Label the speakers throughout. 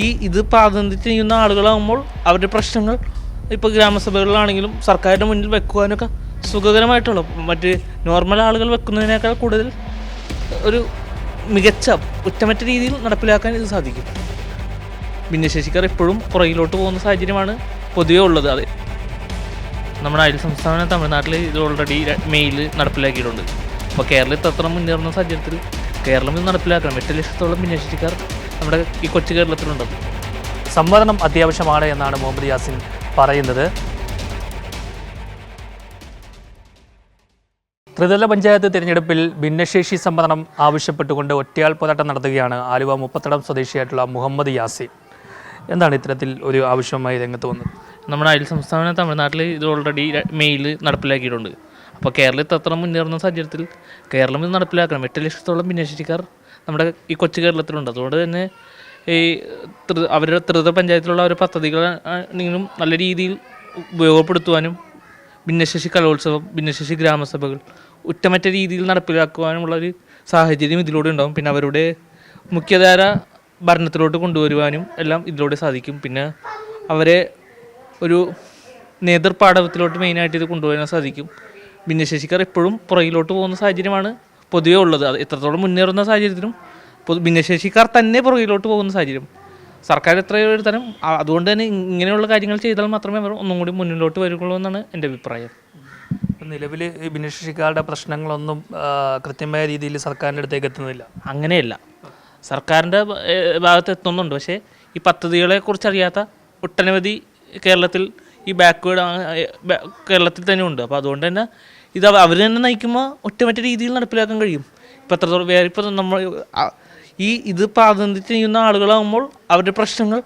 Speaker 1: ഈ ഇത് പ്രാതിനിധ്യം ചെയ്യുന്ന ആളുകളാകുമ്പോൾ അവരുടെ പ്രശ്നങ്ങൾ ഇപ്പോൾ ഗ്രാമസഭകളിലാണെങ്കിലും സർക്കാരിന്റെ മുന്നിൽ വെക്കുവാനൊക്കെ സുഖകരമായിട്ടുള്ള. മറ്റ് നോർമൽ ആളുകൾ വെക്കുന്നതിനേക്കാൾ കൂടുതൽ ഒരു മികച്ച കുറ്റമറ്റ രീതിയിൽ നടപ്പിലാക്കാൻ ഇത് സാധിക്കും. ഭിന്നശേഷിക്കാർ എപ്പോഴും പുറകിലോട്ട് പോകുന്ന സാഹചര്യമാണ് പൊതുവേ ഉള്ളത്. അതെ. നമ്മുടെ അയൽ സംസ്ഥാന തമിഴ്നാട്ടിൽ ഇത് ഓൾറെഡി മെയിൽ നടപ്പിലാക്കിയിട്ടുണ്ട്. അപ്പോൾ കേരളത്തിൽ അത്ര മുന്നേറുന്ന സാഹചര്യത്തിൽ കേരളം ഇത് നടപ്പിലാക്കണം. എട്ട് ലക്ഷത്തോളം ഭിന്നശേഷിക്കാർ നമ്മുടെ ഈ കൊച്ചു കേരളത്തിലുണ്ട്.
Speaker 2: സംവരണം അത്യാവശ്യമാണ് എന്നാണ് മുഹമ്മദ് യാസിൻ പറയുന്നത്. ത്രിതല പഞ്ചായത്ത് തിരഞ്ഞെടുപ്പിൽ ഭിന്നശേഷി സംവരണം ആവശ്യപ്പെട്ടുകൊണ്ട് ഒറ്റയാൾ പോരാട്ടം നടത്തുകയാണ് ആലുവ മുപ്പത്തടം സ്വദേശിയായിട്ടുള്ള മുഹമ്മദ് യാസിൻ. എന്താണ് ഇത്തരത്തിൽ ഒരു ആവശ്യമായി രംഗത്ത് വന്നത്?
Speaker 1: നമ്മുടെ അയൽ സംസ്ഥാന തമിഴ്നാട്ടിൽ ഇത് ഓൾറെഡി മെയിൽ നടപ്പിലാക്കിയിട്ടുണ്ട്. അപ്പോൾ കേരളത്തിൽ അത്ര മുന്നേറുന്ന സാഹചര്യത്തിൽ കേരളം ഇത് നടപ്പിലാക്കണം. എട്ട് ലക്ഷത്തോളം ഭിന്നശേഷിക്കാർ നമ്മുടെ ഈ കൊച്ചു കേരളത്തിലുണ്ട്. അതുകൊണ്ട് തന്നെ ഈ ത്രി അവരുടെ ത്രിത പഞ്ചായത്തിലുള്ള ഒരു പദ്ധതികൾ നിങ്ങളും നല്ല രീതിയിൽ ഉപയോഗപ്പെടുത്തുവാനും ഭിന്നശേഷി കലോത്സവം ഭിന്നശേഷി ഗ്രാമസഭകൾ ഉറ്റമറ്റ രീതിയിൽ നടപ്പിലാക്കുവാനുമുള്ള ഒരു സാഹചര്യം ഇതിലൂടെ ഉണ്ടാകും പിന്നെ അവരുടെ മുഖ്യധാര ഭരണത്തിലോട്ട് കൊണ്ടുവരുവാനും എല്ലാം ഇതിലൂടെ സാധിക്കും. പിന്നെ അവരെ ഒരു നേതൃപാടവത്തിലോട്ട് മെയിനായിട്ട് ഇത് കൊണ്ടുവരാൻ സാധിക്കും. ഭിന്നശേഷിക്കാർ എപ്പോഴും പുറകിലോട്ട് പോകുന്ന സാഹചര്യമാണ് പൊതുവേ ഉള്ളത്. അത് എത്രത്തോളം മുന്നേറുന്ന സാഹചര്യത്തിലും പൊതു ഭിന്നശേഷിക്കാർ തന്നെ പുറകിലോട്ട് പോകുന്ന സാഹചര്യം. സർക്കാർ എത്രയോ തരം അതുകൊണ്ട് തന്നെ ഇങ്ങനെയുള്ള കാര്യങ്ങൾ ചെയ്താൽ മാത്രമേ അവർ ഒന്നും കൂടി മുന്നിലോട്ട് വരുള്ളൂ എന്നാണ് എന്റെ അഭിപ്രായം.
Speaker 2: നിലവിൽ ഈ ഭിന്നശേഷിക്കാരുടെ പ്രശ്നങ്ങളൊന്നും കൃത്യമായ രീതിയിൽ സർക്കാരിന്റെ അടുത്തേക്ക് എത്തുന്നില്ല.
Speaker 1: അങ്ങനെയല്ല. സർക്കാരിന്റെ ഭാഗത്ത് എത്തുന്നുണ്ട്. പക്ഷേ ഈ പദ്ധതികളെ കുറിച്ച് അറിയാത്ത ഒട്ടനവധി കേരളത്തിൽ ഈ ബാക്ക്വേഡ് കേരളത്തിൽ തന്നെ ഉണ്ട്. അപ്പോൾ അതുകൊണ്ട് തന്നെ ഇത് അവർ തന്നെ നയിക്കുമ്പോൾ ഒറ്റമറ്റ രീതിയിൽ നടപ്പിലാക്കാൻ കഴിയും. ഇപ്പം എത്രത്തോളം വേറെ ഇപ്പം നമ്മൾ ഈ ഇത് പ്രാതിനിധ്യം ചെയ്യുന്ന ആളുകളാകുമ്പോൾ അവരുടെ പ്രശ്നങ്ങൾ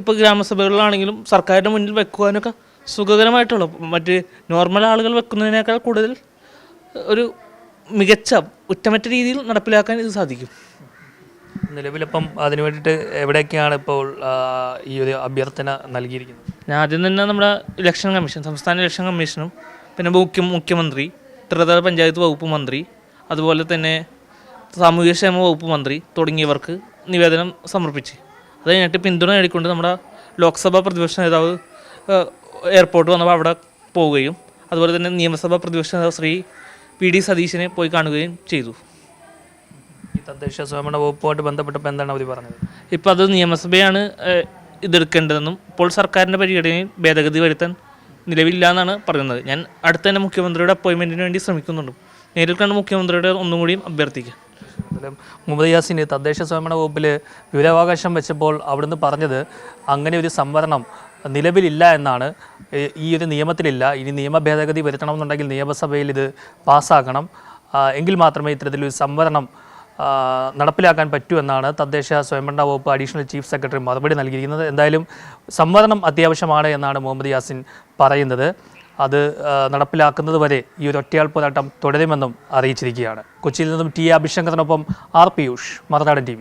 Speaker 1: ഇപ്പോൾ ഗ്രാമസഭകളിലാണെങ്കിലും സർക്കാരിന്റെ മുന്നിൽ വെക്കുവാനൊക്കെ സുഖകരമായിട്ടുള്ള. മറ്റ് നോർമൽ ആളുകൾ വെക്കുന്നതിനേക്കാൾ കൂടുതൽ ഒരു മികച്ച ഒറ്റമറ്റ രീതിയിൽ നടപ്പിലാക്കാൻ ഇത് സാധിക്കും.
Speaker 2: നിലവിലിപ്പം അതിനു വേണ്ടിയിട്ട് എവിടെയൊക്കെയാണ് ഇപ്പോൾ ഈ ഒരു അഭ്യർത്ഥന നൽകിയിരിക്കുന്നത്?
Speaker 1: ഞാൻ ആദ്യം തന്നെ നമ്മുടെ ഇലക്ഷൻ കമ്മീഷൻ സംസ്ഥാന ഇലക്ഷൻ കമ്മീഷനും പിന്നെ മുഖ്യ മുഖ്യമന്ത്രി ത്രിതല പഞ്ചായത്ത് വകുപ്പ് മന്ത്രി അതുപോലെ തന്നെ സാമൂഹ്യക്ഷേമ വകുപ്പ് മന്ത്രി തുടങ്ങിയവർക്ക് നിവേദനം സമർപ്പിച്ച്. അത് കഴിഞ്ഞിട്ട് പിന്തുണ നേടിക്കൊണ്ട് നമ്മുടെ ലോക്സഭാ പ്രതിപക്ഷ നേതാവ് എയർപോർട്ട് വന്നപ്പോൾ അവിടെ പോവുകയും അതുപോലെ തന്നെ നിയമസഭാ പ്രതിപക്ഷ നേതാവ് ശ്രീ പി ഡി സതീശനെ പോയി കാണുകയും ചെയ്തു.
Speaker 2: ഈ തദ്ദേശ സ്വയംഭരണ വകുപ്പുമായിട്ട് ബന്ധപ്പെട്ടപ്പോൾ എന്താണ് അവർ പറഞ്ഞത്?
Speaker 1: ഇപ്പോൾ അത് നിയമസഭയാണ് ഇതെടുക്കേണ്ടതെന്നും ഇപ്പോൾ സർക്കാരിന്റെ പരിഗണനയിൽ ഭേദഗതി വരുത്താൻ നിലവില്ല എന്നാണ് പറയുന്നത്. ഞാൻ അടുത്ത തന്നെ മുഖ്യമന്ത്രിയുടെ അപ്പോയിൻമെന്റിന് വേണ്ടി ശ്രമിക്കുന്നുണ്ട്. നേരിൽ കണ്ട് മുഖ്യമന്ത്രിയുടെ ഒന്നും കൂടിയും അഭ്യർത്ഥിക്കാം.
Speaker 2: മുഹമ്മദ് യാസിന് തദ്ദേശ സ്വയംഭരണ വകുപ്പിൽ വിവരാവകാശം വെച്ചപ്പോൾ അവിടുന്ന് പറഞ്ഞത് അങ്ങനെ ഒരു സംവരണം നിലവിലില്ല എന്നാണ്. ഈ ഒരു നിയമത്തിലില്ല. ഇനി നിയമ ഭേദഗതി വരുത്തണമെന്നുണ്ടെങ്കിൽ നിയമസഭയിൽ ഇത് പാസ്സാക്കണം എങ്കിൽ മാത്രമേ ഇത്തരത്തിലൊരു സംവരണം നടപ്പിലാക്കാൻ പറ്റൂ എന്നാണ് തദ്ദേശ സ്വയംഭരണ വകുപ്പ് അഡീഷണൽ ചീഫ് സെക്രട്ടറി മറുപടി നൽകിയിരിക്കുന്നത്. എന്തായാലും സംവരണം അത്യാവശ്യമാണ് എന്നാണ് മുഹമ്മദ് യാസിൻ പറയുന്നത്. അത് നടപ്പിലാക്കുന്നത് വരെ ഈ ഒരു ഒറ്റയാൾ പോരാട്ടം തുടരുമെന്നും അറിയിച്ചിരിക്കുകയാണ്. കൊച്ചിയിൽ നിന്നും ടി അഭിശങ്കറിനൊപ്പം ആർ പിയൂഷ് മറുനാടൻ ടി